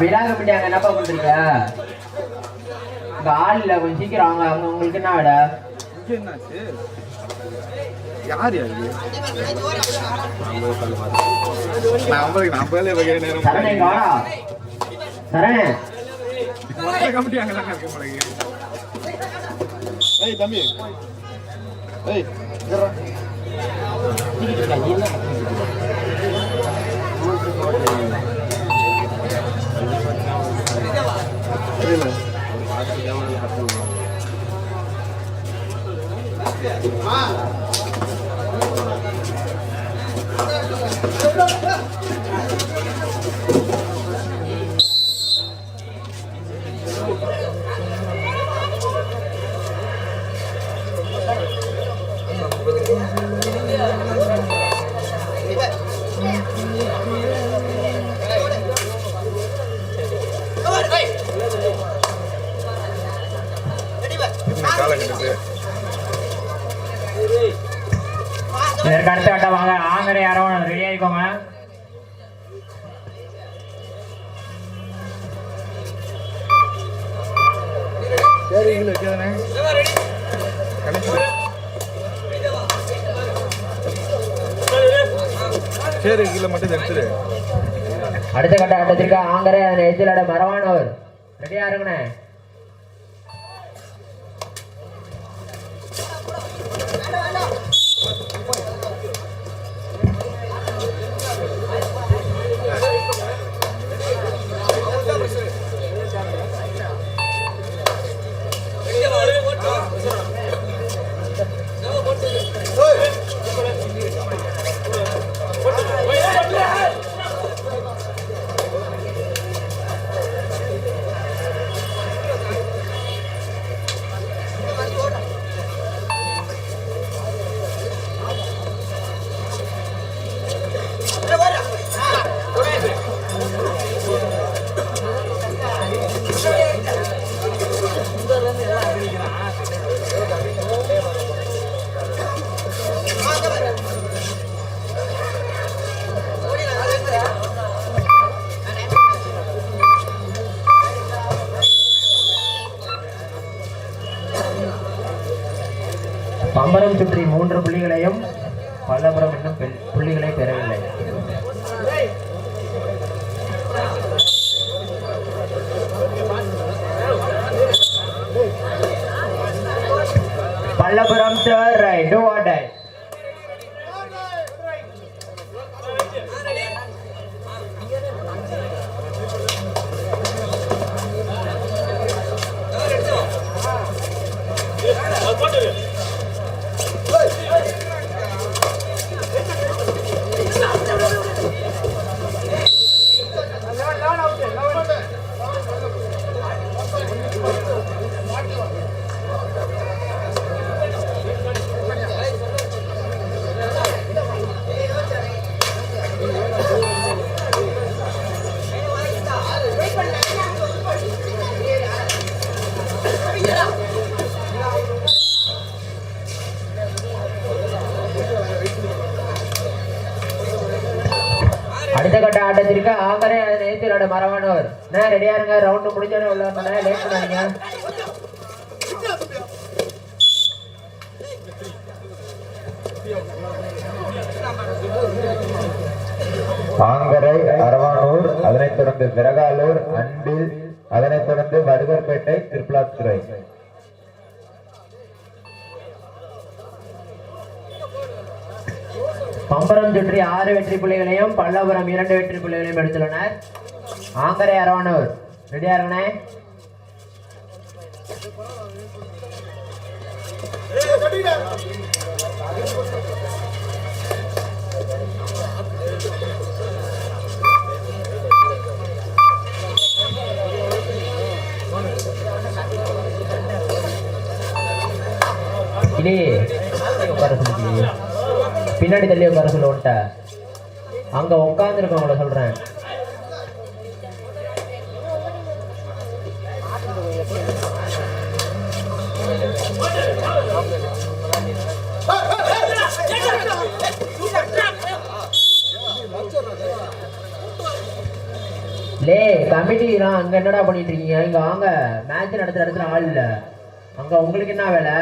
விழா கமிட்டி அங்க என்னப்பா பண்றீங்க இங்க ஆள் இல்ல கொஞ்சம் சீக்கிரம் வாங்க. அங்க உங்களுக்கு என்ன விட. யார் சரண ஏய் தம்பி. ஏய் என்ன சரி கீழே மட்டும் எடுத்துரு அடுத்த கட்ட கட்டத்திற்கு ஆங்கரை அந்த எதிரிட மரவானவர் ரெடியா இருங்கண்ணே. பல்லபுரம் சார் ரைட் டூ ஆர் ஆட்டத்திற்கு ஆங்கரே நேத்திரோட மரவானவர் நான் ரெடியா இருங்க ரவுண்டு முடிஞ்சோடனே உள்ள வரணும் லேட் பண்ணாதீங்க. ஆங்கரை அரவானூர் அதனைத் தொடர்ந்து விரகாலூர் அன்பில் அதனைத் தொடர்ந்து வடுகர்பேட்டை திருப்பலாத்துறை. பம்பரம் சுற்றி ஆறு வெற்றி புள்ளிகளையும் பல்லபுரம் இரண்டு வெற்றி புள்ளிகளையும் எடுத்துள்ளனர். ஆங்கரை அரவானவர் ரெடியா இருக்கணே. இனி உட்கார சொல்லி பின்னாடி தள்ளி உட்கார சொல்ல அங்கே அங்க உட்காந்துருக்கவங்கள சொல்றேன். லே கமிட்டிலாம் அங்கே என்னடா பண்ணிட்டு இருக்கீங்க? இங்கே வாங்க. மேட்ச் நடத்துற இடத்துல ஆள் இல்லை. அங்கே உங்களுக்கு என்ன வேலை?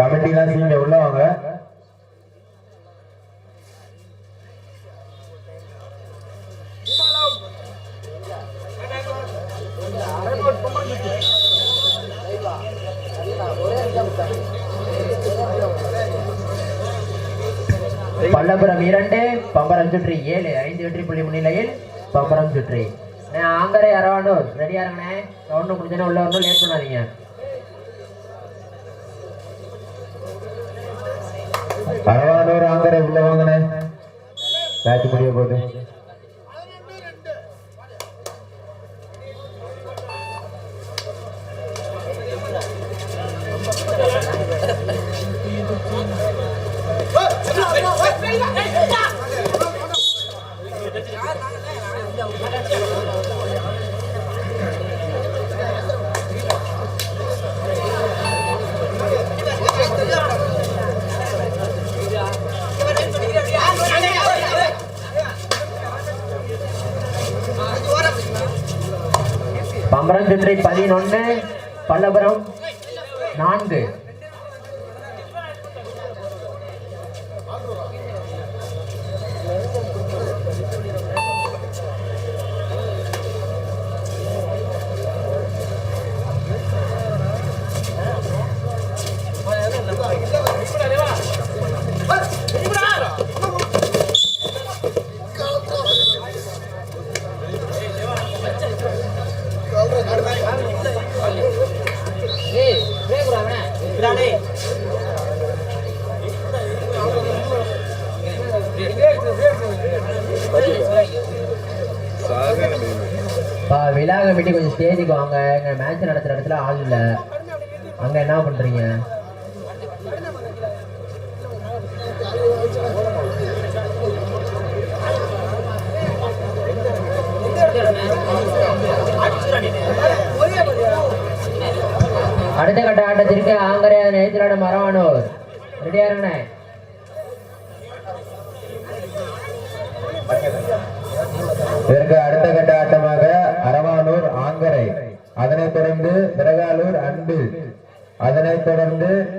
கமிட்டிலாம் சீங்க உள்ள வாங்க. பல்லபுரம் இரண்டு பம்பரம் சுற்றி ஏழு ஐந்து வெற்றி புள்ளி முன்னிலையில் பம்பரம் சுற்றி. ஆங்கரை அரவானூர் ரெடியா இருங்கண்ணே கவுண்ட் முடிஞ்சோன்னா உள்ள வரணும் லேட் பண்ணாதீங்க. அரவானூர் ஆங்கரை உள்ள வாங்கினேன். மேட்ச் முடிய போகுது. பதினொன்று பல்லபுரம் நான்கு. கமிட்டி கொஞ்சம் ஸ்டேஜுக்கு வாங்க. எங்கள் மேட்ச் நடத்துகிற இடத்துல ஆள் இல்லை. அங்கே என்ன பண்ணுறீங்க அடுத்த கட்ட ஆட்டத்திற்கு ஆங்கரையா நேத்திராட மரவானூர். ரெடியா இருங்கண்ணே. இதற்கு அடுத்த கட்ட ஆட்டம் அதனைத் தொடர்ந்து விரகாலூர் அன்பு. அதனைத் தொடர்ந்து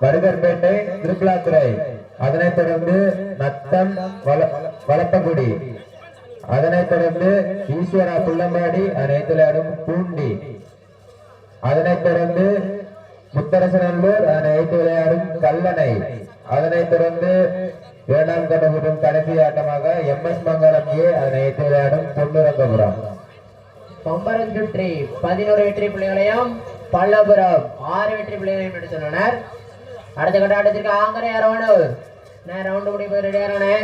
வருகர்பேட்டை திருப்பலாத்துறை. அதனைத் தொடர்ந்து நத்தம் வல- வளப்பகுடி. அதனைத் தொடர்ந்து ஈஸ்வரா புள்ளம்பாடி அதனைத் விளையாடும் பூண்டி. அதனைத் தொடர்ந்து முத்தரசநல்லூர் அதனைத் விளையாடும் கல்லணை. அதனைத் தொடர்ந்து இரண்டாம் கட்டபுரம் கடைசி ஆட்டமாக எம் எஸ் மங்கலம் ஏ அதனைத் விளையாடும் பொன்னுரங்கபுரம். பம்பரம் சுற்றி பதினோரு வெற்றி புள்ளிகளையும் பல்லபுரம் ஆறு வெற்றி புள்ளிகளையும் சொன்னனர். அடுத்த கட்ட ஆட்டத்திற்கு ஆங்கரை அரவணூர் நான் ரவுண்டு முடிவு ரெடியாரானே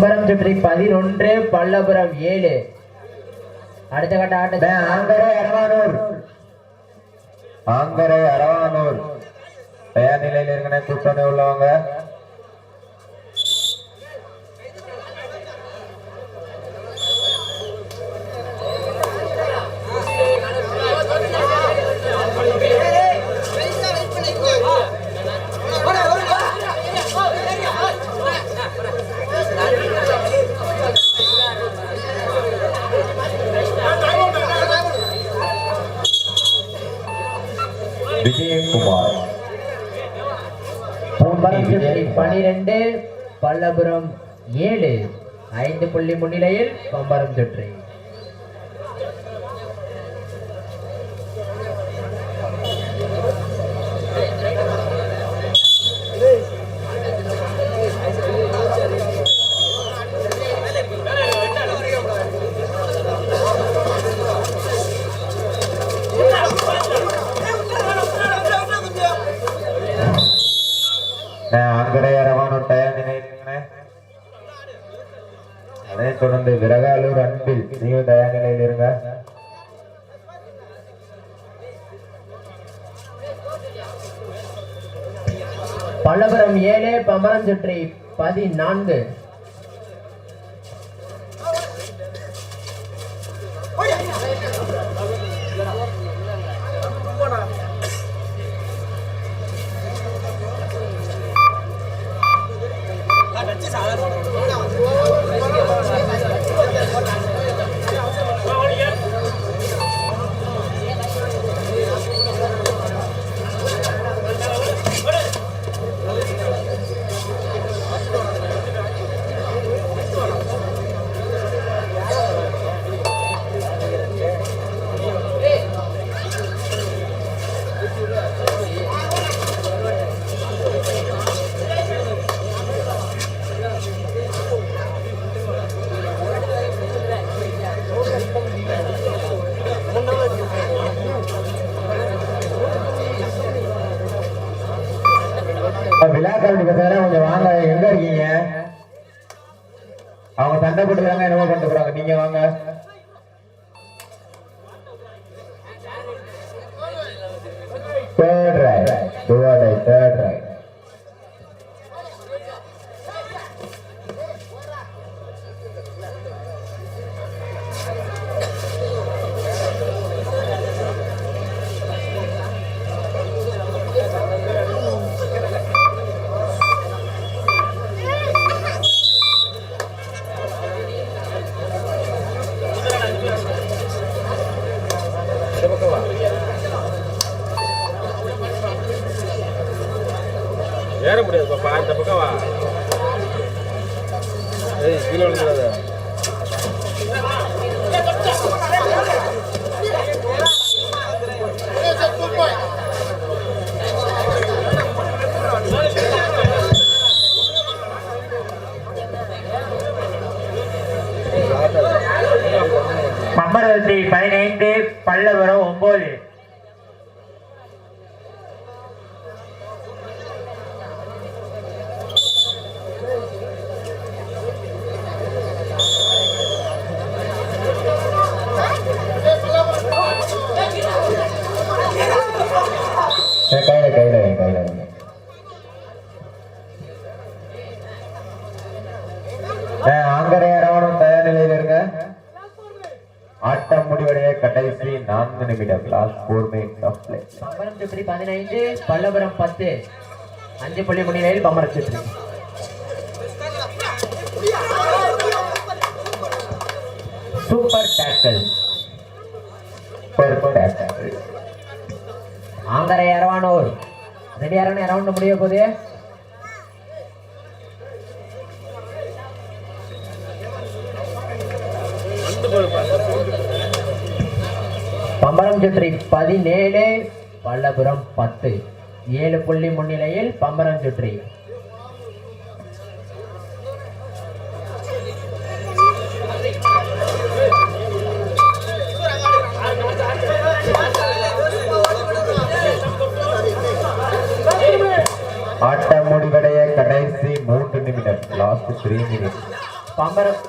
பம்பரம் சுற்றி பதினொன்று பல்லபுரம் ஏழு. அடுத்த கட்ட ஆட்டத்தை ஆங்கரை அரவானூர் ஆங்கரை அரவானூர் தயார் நிலையில் இருக்கிற கூட்டணி உள்ளவங்க. பனிரெண்டு பல்லபுரம் ஏழு. ஐந்து புள்ளி முன்னிலையில் பம்பரம் சுற்றி. பல்லபுரம் ஏழு பம்பரம் சுற்றி பதினான்கு. பண்ணிட்டு போறாங்க நீங்க வாங்க பத்து புள்ளி பதினைந்து பல்லபுரம் பத்து. அஞ்சு புள்ளி முன்னிலையில் பம்பரம் சுற்றி super tackle Angarai Aravanur. Ready அரவணை அரவுண்ட் முடிய போகுது. பம்பரம் சுற்றி பதினேழு. வல்லபுரம் பத்து. ஏழு புள்ளி முன்னிலையில் பம்பரம் சுற்றி. ஆட்டம் முடிவடைய கடைசி மூன்று நிமிடம் லாஸ்ட் த்ரீ மினிட்ஸ் பம்பரம்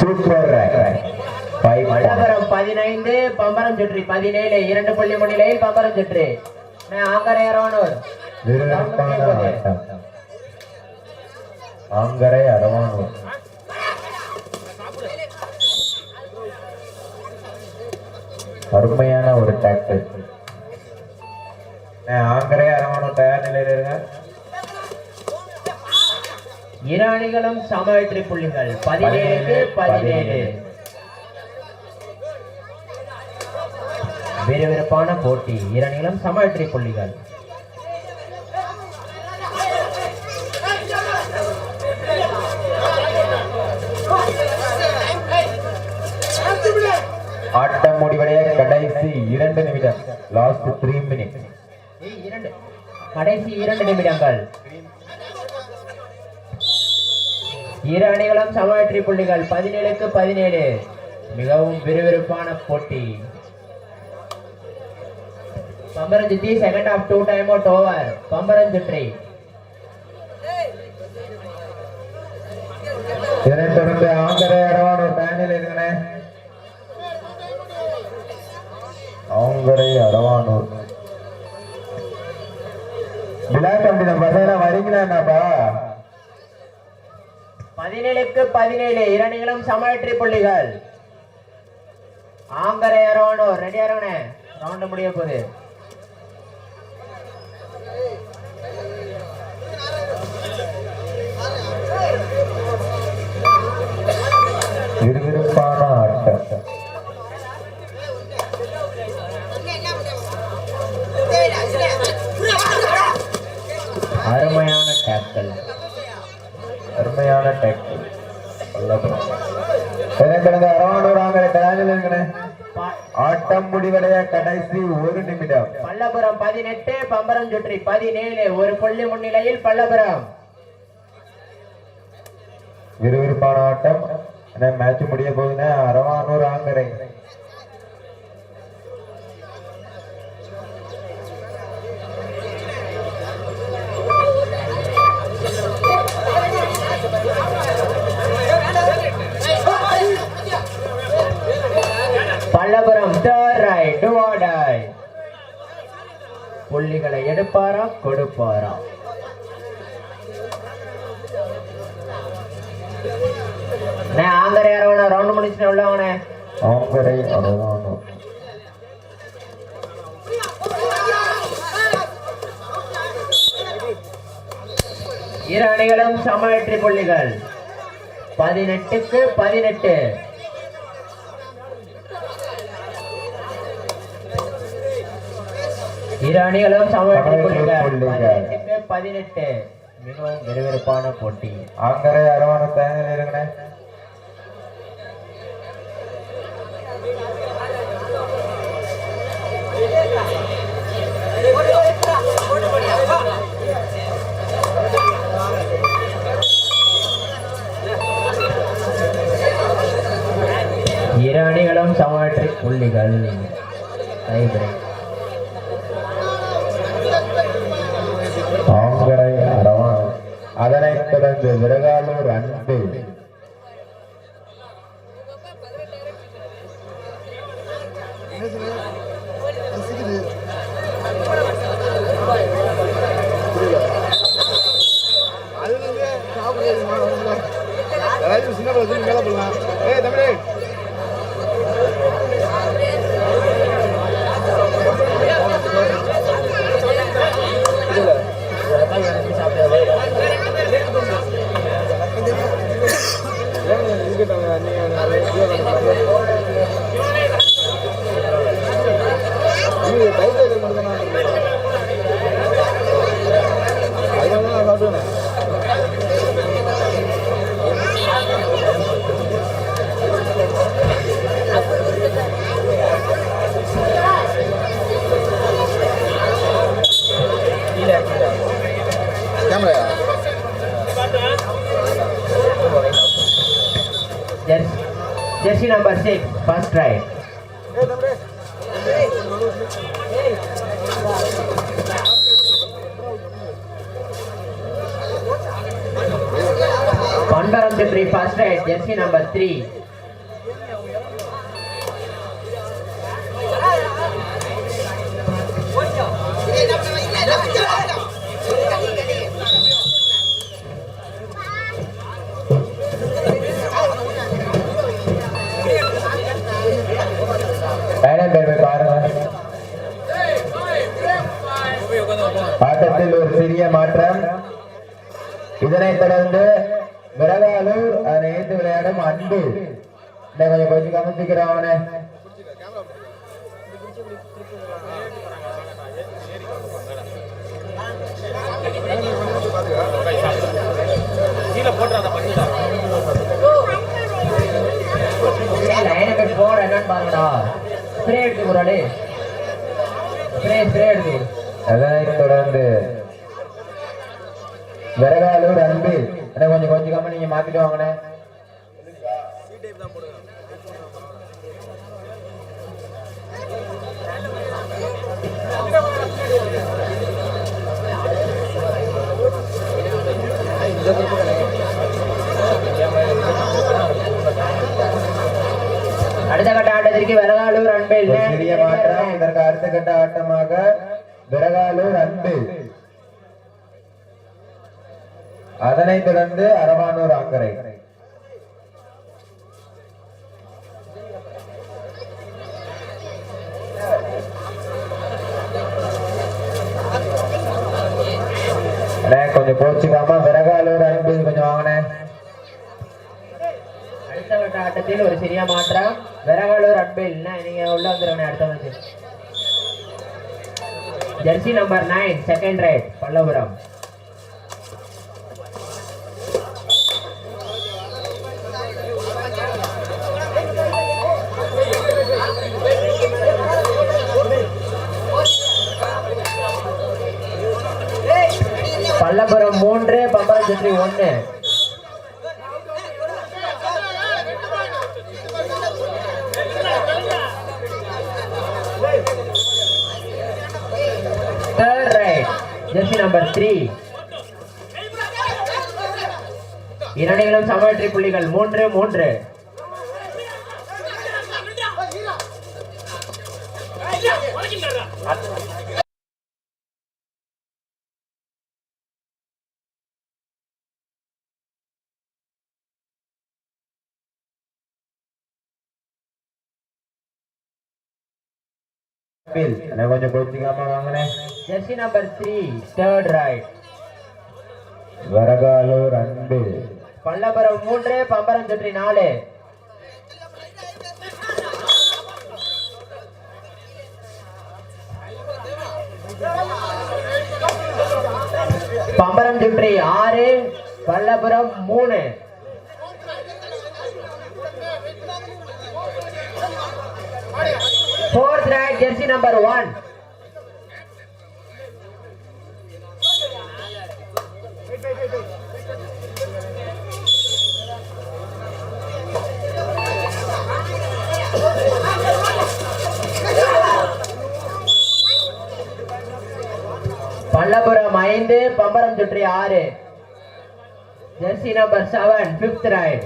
சூப்பர் பல்லபுரம் பதினைந்து பம்பரம் சுற்றி பதினேழு இரண்டு புள்ளி முன்னிலையில் பம்பரம் சுற்றி. ஆங்கரை அரவானூர் விறுவிறுப்பான ஆட்டம். ஆங்கரை அரவானூர் அருமையான ஒரு டாக்டர் ஆங்கரை அரவானூர் தயார் நிலையில் இருங்க. இரு அணிகளும் சம வெற்றி புள்ளிகள் பதினேழுக்கு பதினேழு. விறுவிறுப்பான போட்டி. இரு அணிகளும் சம வெற்றி புள்ளிகள் ஆட்டம் முடிவடைய கடைசி இரண்டு நிமிடம். லாஸ்ட் த்ரீ மினிட்ஸ் கடைசி இரண்டு நிமிடங்கள். இரு அணிகளும் சம வெற்றி புள்ளிகள். பதினேழுக்கு பதினேழு. மிகவும் விறுவிறுப்பான போட்டி. பம்பரம் சுத்தி second half two time out over பம்பரம் சுற்றி இதனைத் தொடர்ந்து ஆங்கரை அரவானூர் பேனில் இருக்கிறேன் ஆங்கரை அரவானூர் விழா கம்பி நம்ம பசங்க வரீங்களாப்பா பதினேழுக்கு பதினேழு இரணிகளும் சமவெற்றி புள்ளிகள். ஆங்கரை அரவணூர் ரெடி அரவணே ரவுண்ட் முடிய போகுது. அருமையான அரவானூர் இருங்கண்ணே ஆட்டம் முடிவடைய கடைசி ஒரு நிமிடம் பல்லபுரம் பதினெட்டு பம்பரம் சுற்றி பதினேழு ஒரு புள்ளி முன்னிலையில் பல்லபுரம் விறுவிறுப்பான ஆட்டம் மேட்ச் முடிய போகுதுன்னா Aravanur Angarai third raid to order புள்ளிகளை எடுப்பாரா? கொடுப்பாரா? அண்ணே, ஆங்கரை அரவணா ரவுண்ட் முடிச்சுட்டு உள்ளவனே ஆங்கரை இரு அணிகளும் சம வெற்றி புள்ளிகள். பதினெட்டுக்கு பதினெட்டு. இரு அணிகளும் சம பதினெட்டு மிகவும் விறுவிறுப்பான போட்டி. ஆங்கரை பேனில் இருங்கண்ணே. இரு அணிகளும் சம வெற்றி புள்ளிகள். Tie break. ஆங்கரை அரவானூர் அதனைத் தொடர்ந்து விரகாலூர் அன்பு से first try. पंडर first right jersey number three கொஞ்சம் கொஞ்சம் கவனிச்சுக்கிறோம் அவனை ஃபோர் என்னன்னு பாருங்கடா. ஸ்ப்ரே எடுத்து போறாடே ஸ்ப்ரே ஸ்ப்ரே எடுத்து கொடு. அதனைத் தொடர்ந்து. விரகாலூர் அன்பு. கொஞ்சம் கொஞ்சம் கம்மி நீங்க மாத்திட்டு வாங்கண்ணே. ஆட்டத்திற்கு வரகாலூர் அன்பில் ஒரு சிறிய மாற்றம். இதற்கு அடுத்த கட்ட ஆட்டமாக விரகாலூர் அன்பு. அதனைத் தொடர்ந்து அரவானூர் அண்ணே, கொஞ்சம் கோச்சுக்காம விரகாலூர் அன்பு கொஞ்சம் வாங்கினேன். அடுத்த ஆட்டத்தில் ஒரு சிறிய மாற்றம். வரகாலூர் அட்பேல் நீங்க உள்ள வந்துருங்க அடுத்த match jersey number nine second right Pallapuram Pallapuram மூன்று பம்பரம் ஜெர்சி ஒன்று ஜெர்சி நம்பர் த்ரீ three. சமவெற்றி புள்ளிகள் மூன்று மூன்று அன்பில் அண்ணே, கொஞ்சம் கோச்சுக்காம வாங்கினேன் jersey number three third right Varagalur அன்பு பல்லபுரம் மூன்று பம்பரம் சுற்றி நாலு. பம்பரம் சுற்றி ஆறு பல்லபுரம் மூணு. Fourth right jersey number one Pallapuram ஐந்து பம்பரம் சுற்றி ஆறு. Jersey number seven fifth right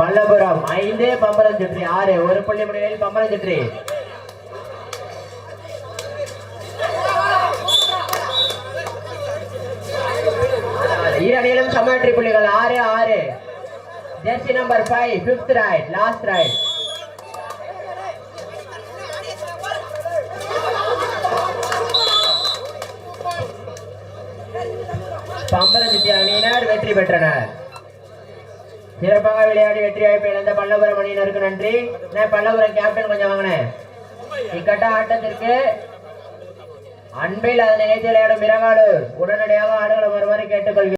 Pallapuram ஐந்து பம்பரம் சுற்றி ஆறு ஒரு புள்ளி முடிவில் பம்பரம் சுற்றி இரு சமவெற்றி புள்ளிகள் ஆறு ஆறு. Jersey number five fifth right last right பம்பரஞ்சித்தி அணியினர் வெற்றி பெற்றனர். சிறப்பாக விளையாடி வெற்றி வாய்ப்பு இழந்த பல்லபுரம் அணியினருக்கு நன்றி. நான் பல்லபுரம் கேப்டன் கொஞ்சம் வாங்கினேன் இக்கட்ட ஆட்டத்திற்கு அன்பில் அதனை நினைத்து விளையாடும் மிரகாடு உடனடியாக ஆடுகளை வருமாறு கேட்டுக்கொள்கிறேன்.